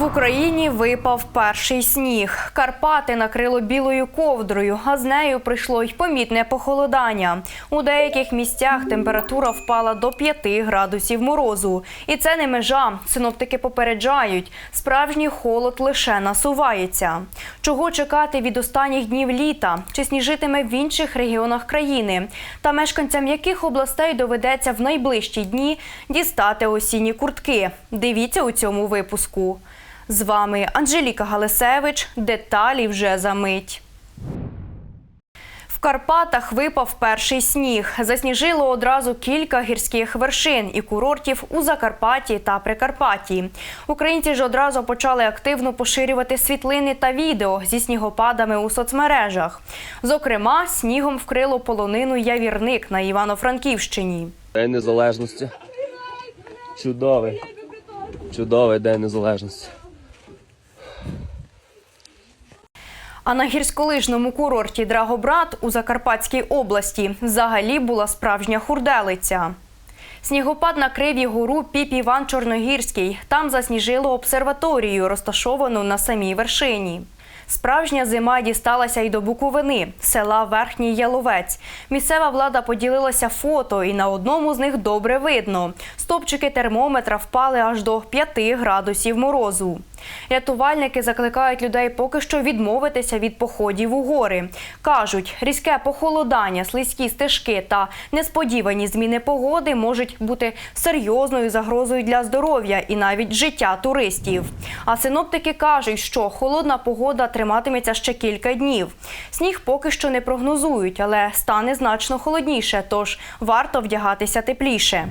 В Україні випав перший сніг. Карпати накрило білою ковдрою, а з нею прийшло й помітне похолодання. У деяких місцях температура впала до 5 градусів морозу. І це не межа. Синоптики попереджають, справжній холод лише насувається. Чого чекати від останніх днів літа? Чи сніжитиме в інших регіонах країни? Та мешканцям яких областей доведеться в найближчі дні дістати осінні куртки? Дивіться у цьому випуску. З вами Анжеліка Галисевич. Деталі вже за мить. В Карпатах випав перший сніг. Засніжило одразу кілька гірських вершин і курортів у Закарпатті та Прикарпатті. Українці ж одразу почали активно поширювати світлини та відео зі снігопадами у соцмережах. Зокрема, снігом вкрило полонину Явірник на Івано-Франківщині. День незалежності. Чудовий. Чудовий день незалежності. А на гірськолижному курорті Драгобрат у Закарпатській області взагалі була справжня хурделиця. Снігопад накрив і гору Піп Іван Чорногірський. Там засніжило обсерваторію, розташовану на самій вершині. Справжня зима дісталася й до Буковини, села Верхній Яловець. Місцева влада поділилася фото, і на одному з них добре видно. Стопчики термометра впали аж до 5 градусів морозу. Рятувальники закликають людей поки що відмовитися від походів у гори. Кажуть, різке похолодання, слизькі стежки та несподівані зміни погоди можуть бути серйозною загрозою для здоров'я і навіть життя туристів. А синоптики кажуть, що холодна погода триматиметься ще кілька днів. Сніг поки що не прогнозують, але стане значно холодніше, тож варто вдягатися тепліше.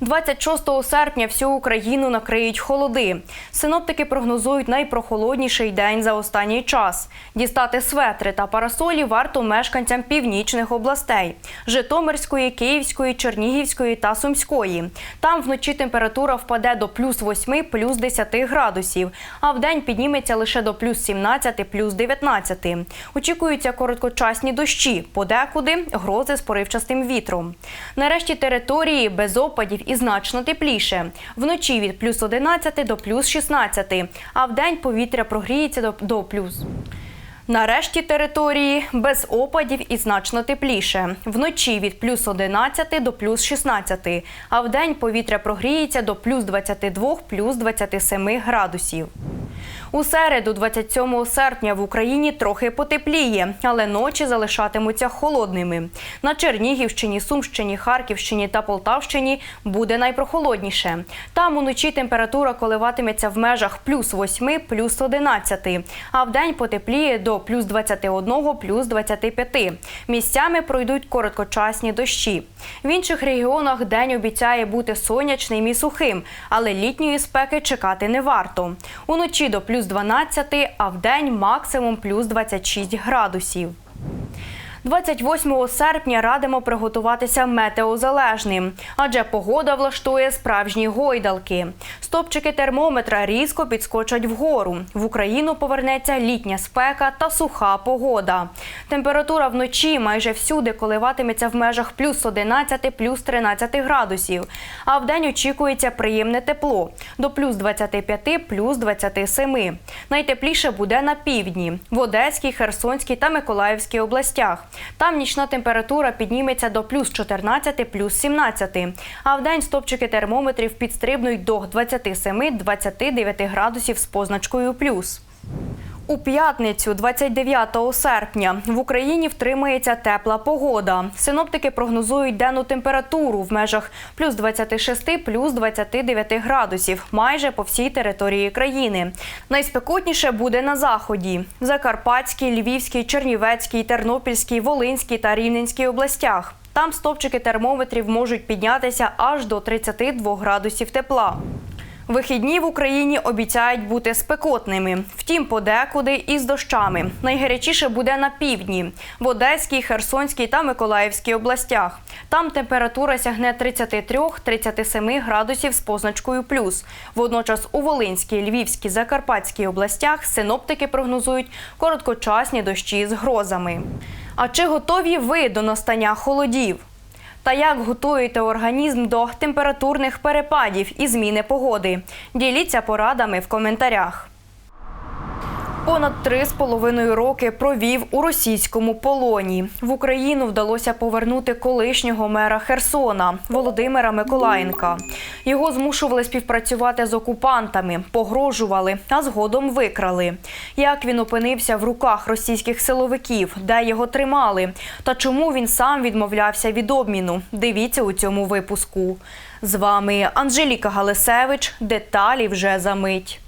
26 серпня всю Україну накриють холоди. Синоптики прогнозують найпрохолодніший день за останній час. Дістати светри та парасолі варто мешканцям північних областей Житомирської, Київської, Чернігівської та Сумської. Там вночі температура впаде до плюс 8, плюс 10 градусів, а вдень підніметься лише до плюс 17, плюс 19. Очікуються короткочасні дощі, подекуди грози з поривчастим вітром. Нарешті території без опадів і значно тепліше. Вночі від плюс 11 до плюс 16, а вдень повітря прогріється до плюс. Нарешті території без опадів і значно тепліше. Вночі від плюс 11 до плюс 16, а вдень повітря прогріється до плюс 22, плюс 27 градусів. У середу, 27 серпня, в Україні трохи потепліє, але ночі залишатимуться холодними. На Чернігівщині, Сумщині, Харківщині та Полтавщині буде найпрохолодніше. Там уночі температура коливатиметься в межах плюс 8, плюс 11, а вдень потепліє до плюс 21, плюс 25. Місцями пройдуть короткочасні дощі. В інших регіонах день обіцяє бути сонячним і сухим, але літньої спеки чекати не варто. Уночі до плюс 12, а в день максимум плюс 26 градусів. 28 серпня радимо приготуватися метеозалежним, адже погода влаштує справжні гойдалки. Стопчики термометра різко підскочать вгору. В Україну повернеться літня спека та суха погода. Температура вночі майже всюди коливатиметься в межах плюс 11, плюс 13 градусів. А вдень очікується приємне тепло до плюс 25, плюс 27. Найтепліше буде на півдні в Одеській, Херсонській та Миколаївській областях. Там нічна температура підніметься до плюс 14, плюс 17. А в день стопчики термометрів підстрибнуть до 27-29 градусів з позначкою плюс. У п'ятницю, 29 серпня, в Україні втримається тепла погода. Синоптики прогнозують денну температуру в межах плюс 26, плюс 29 градусів майже по всій території країни. Найспекотніше буде на заході Закарпатській, Львівській, Чернівецькій, Тернопільській, Волинській та Рівненській областях. Там стопчики термометрів можуть піднятися аж до 32 градусів тепла. Вихідні в Україні обіцяють бути спекотними. Втім, подекуди із дощами. Найгарячіше буде на півдні в Одеській, Херсонській та Миколаївській областях. Там температура сягне 33-37 градусів з позначкою плюс. Водночас у Волинській, Львівській, Закарпатській областях синоптики прогнозують короткочасні дощі з грозами. А чи готові ви до настання холодів? Та як готуєте організм до температурних перепадів і зміни погоди? Діліться порадами в коментарях. Понад три з половиною роки провів у російському полоні. В Україну вдалося повернути колишнього мера Херсона Володимира Миколаєнка. Його змушували співпрацювати з окупантами, погрожували, а згодом викрали. Як він опинився в руках російських силовиків, де його тримали, та чому він сам відмовлявся від обміну? Дивіться у цьому випуску. З вами Анжеліка Галисевич. Деталі вже за мить.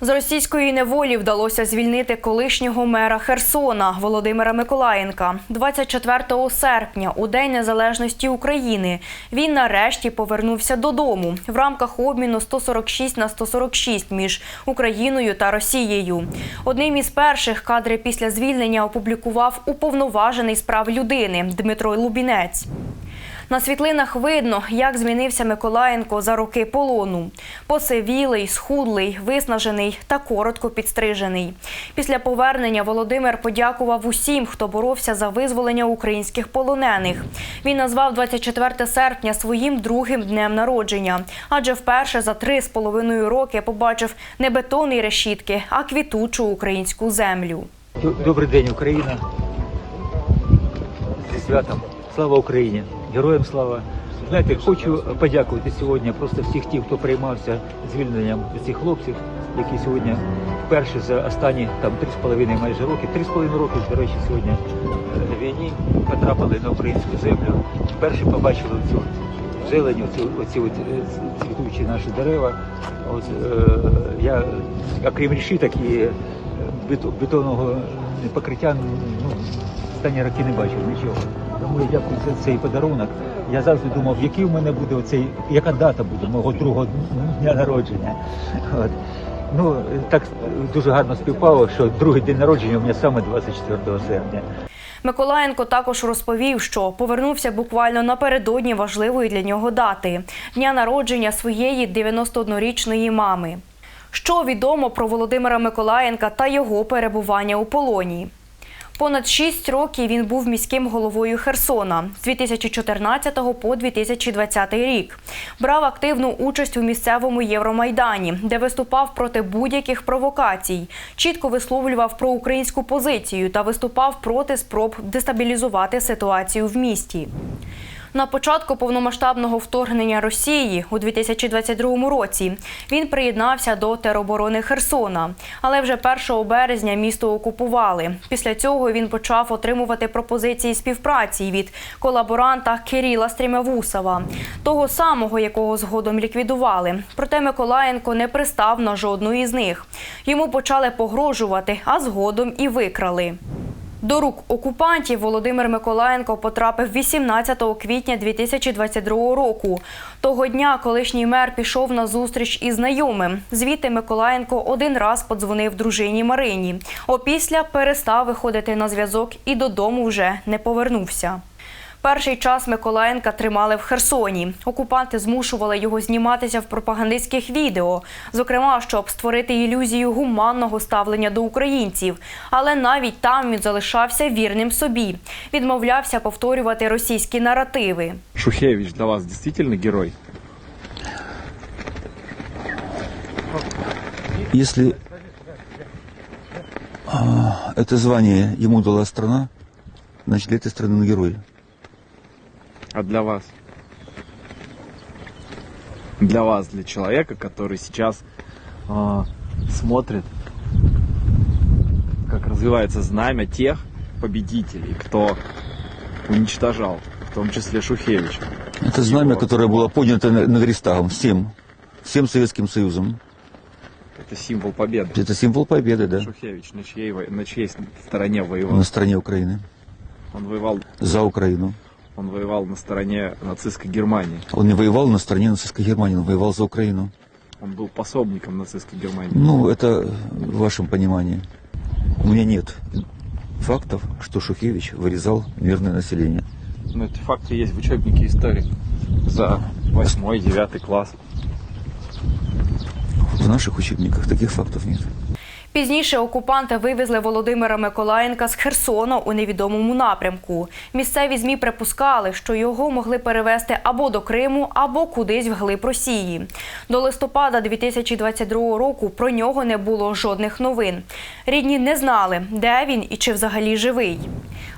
З російської неволі вдалося звільнити колишнього мера Херсона Володимира Миколаєнка. 24 серпня, у День Незалежності України, він нарешті повернувся додому в рамках обміну 146 на 146 між Україною та Росією. Одним із перших кадри після звільнення опублікував уповноважений з прав людини Дмитро Лубінець. На світлинах видно, як змінився Миколаєнко за роки полону. Посивілий, схудлий, виснажений та коротко підстрижений. Після повернення Володимир подякував усім, хто боровся за визволення українських полонених. Він назвав 24 серпня своїм другим днем народження, адже вперше за три з половиною роки побачив не бетонні решітки, а квітучу українську землю. Добрий день, Україна. Зі святом. Слава Україні! Героям слава! Знаєте, хочу подякувати сьогодні просто всіх тих, хто приймався звільненням цих хлопців, які сьогодні вперше за останні там три з половиною майже роки, три з половиною роки, до речі, сьогодні е, на війні потрапили на українську землю. Вперше побачили цю зелень, оці, оці е, цвітучі наші дерева. От, е, я, окрім решіток і е, бетонного покриття, ну, останні роки не бачив нічого. Я дякую за цей подарунок. Я завжди думав, який у мене буде оцей, яка дата буде мого другого дня народження. От. Ну, так дуже гарно співпало, що другий день народження у мене саме 24 серпня. Миколаєнко також розповів, що повернувся буквально напередодні важливої для нього дати дня народження своєї 91-річної мами. Що відомо про Володимира Миколаєнка та його перебування у полоні? Понад шість років він був міським головою Херсона з 2014 по 2020 рік. Брав активну участь у місцевому Євромайдані, де виступав проти будь-яких провокацій, чітко висловлював проукраїнську позицію та виступав проти спроб дестабілізувати ситуацію в місті. На початку повномасштабного вторгнення Росії у 2022 році він приєднався до тероборони Херсона, але вже 1 березня місто окупували. Після цього він почав отримувати пропозиції співпраці від колаборанта Кирила Стрімявусова, того самого, якого згодом ліквідували. Проте Миколаєнко не пристав на жодну із них. Йому почали погрожувати, а згодом і викрали. До рук окупантів Володимир Миколаєнко потрапив 18 квітня 2022 року. Того дня колишній мер пішов на зустріч із знайомим. Звідти Миколаєнко один раз подзвонив дружині Марині. Опісля перестав виходити на зв'язок і додому вже не повернувся. Перший час Миколаєнка тримали в Херсоні. Окупанти змушували його зніматися в пропагандистських відео, зокрема, щоб створити ілюзію гуманного ставлення до українців. Але навіть там він залишався вірним собі, відмовлявся повторювати російські наративи. Шухевич для вас действительно герой? Если а, это звание ему дала страна, значит, для этой страны он герой. А для вас? Для вас, для человека, который сейчас а, смотрит, как развивается знамя тех победителей, кто уничтожал, в том числе Шухевич. Это знамя, которое было поднято на- над Рейхстагом всем, всем Советским Союзом. Это символ победы. Это символ победы, да, Шухевич на чьей, на чьей стороне воевал? на стороне Украины, Он воевал, за Украину. Он воевал на стороне нацистской Германии. Он не воевал на стороне нацистской Германии, он воевал за Украину. Он был пособником нацистской Германии. Ну, это в вашем понимании. У меня нет фактов, что Шухевич вырезал мирное население. Ну, эти факты есть в учебнике истории за восьмой, девятый класс. В наших учебниках таких фактов нет. Пізніше окупанти вивезли Володимира Миколаєнка з Херсона у невідомому напрямку. Місцеві змі припускали, що його могли перевезти або до Криму, або кудись вглиб Росії. До листопада 2022 року про нього не було жодних новин. Рідні не знали, де він і чи взагалі живий.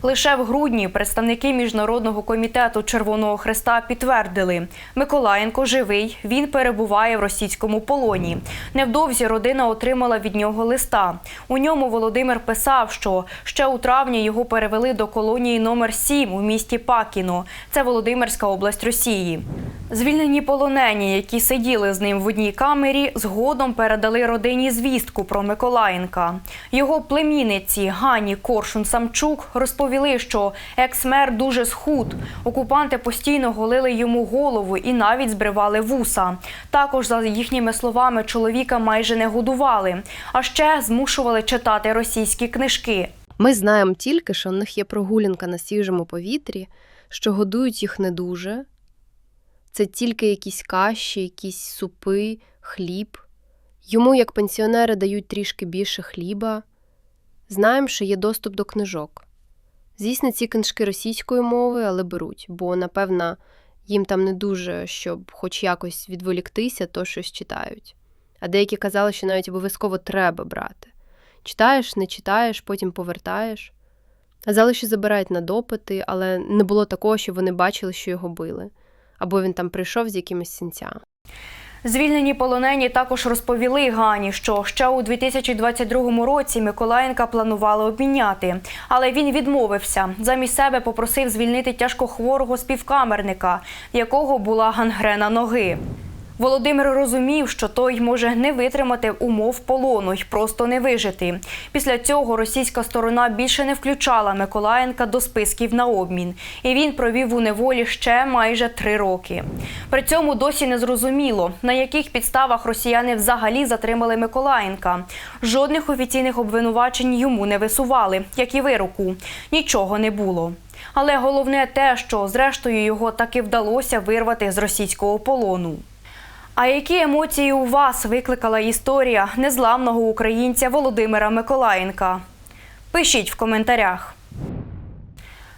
Лише в грудні представники міжнародного комітету Червоного Хреста підтвердили, Миколаєнко живий, він перебуває в російському полоні. Невдовзі родина отримала від нього листа. У ньому Володимир писав, що ще у травні його перевели до колонії номер 7 у місті Пакіно. Це Володимирська область Росії. Звільнені полонені, які сиділи з ним в одній камері, згодом передали родині звістку про Миколаєнка. Його племінниці Гані Коршун Самчук розповіли, що екс-мер дуже схуд. Окупанти постійно голили йому голову і навіть збривали вуса. Також, за їхніми словами, чоловіка майже не годували, а ще змушували читати російські книжки. Ми знаємо тільки, що в них є прогулянка на свіжому повітрі, що годують їх не дуже. Це тільки якісь каші, якісь супи, хліб. Йому, як пенсіонери, дають трішки більше хліба. Знаємо, що є доступ до книжок. Звісно, ці книжки російської мови, але беруть, бо, напевно, їм там не дуже, щоб хоч якось відволіктися, то щось читають. А деякі казали, що навіть обов'язково треба брати. Читаєш, не читаєш, потім повертаєш. Казали, що забирають на допити, але не було такого, що вони бачили, що його били. Або він там прийшов з якимись сінця. Звільнені полонені також розповіли Гані, що ще у 2022 році Миколаєнка планували обміняти, але він відмовився. Замість себе попросив звільнити тяжкохворого співкамерника, якого була гангрена ноги. Володимир розумів, що той може не витримати умов полону й просто не вижити. Після цього російська сторона більше не включала Миколаєнка до списків на обмін, і він провів у неволі ще майже три роки. При цьому досі не зрозуміло, на яких підставах росіяни взагалі затримали Миколаєнка. Жодних офіційних обвинувачень йому не висували, як і вироку. Нічого не було. Але головне те, що зрештою його таки вдалося вирвати з російського полону. А які емоції у вас викликала історія незламного українця Володимира Миколаєнка? Пишіть в коментарях.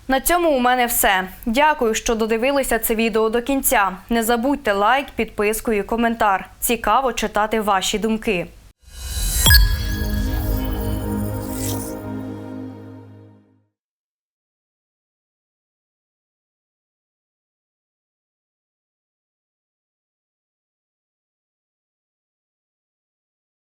На цьому у мене все. Дякую, що додивилися це відео до кінця. Не забудьте лайк, підписку і коментар. Цікаво читати ваші думки.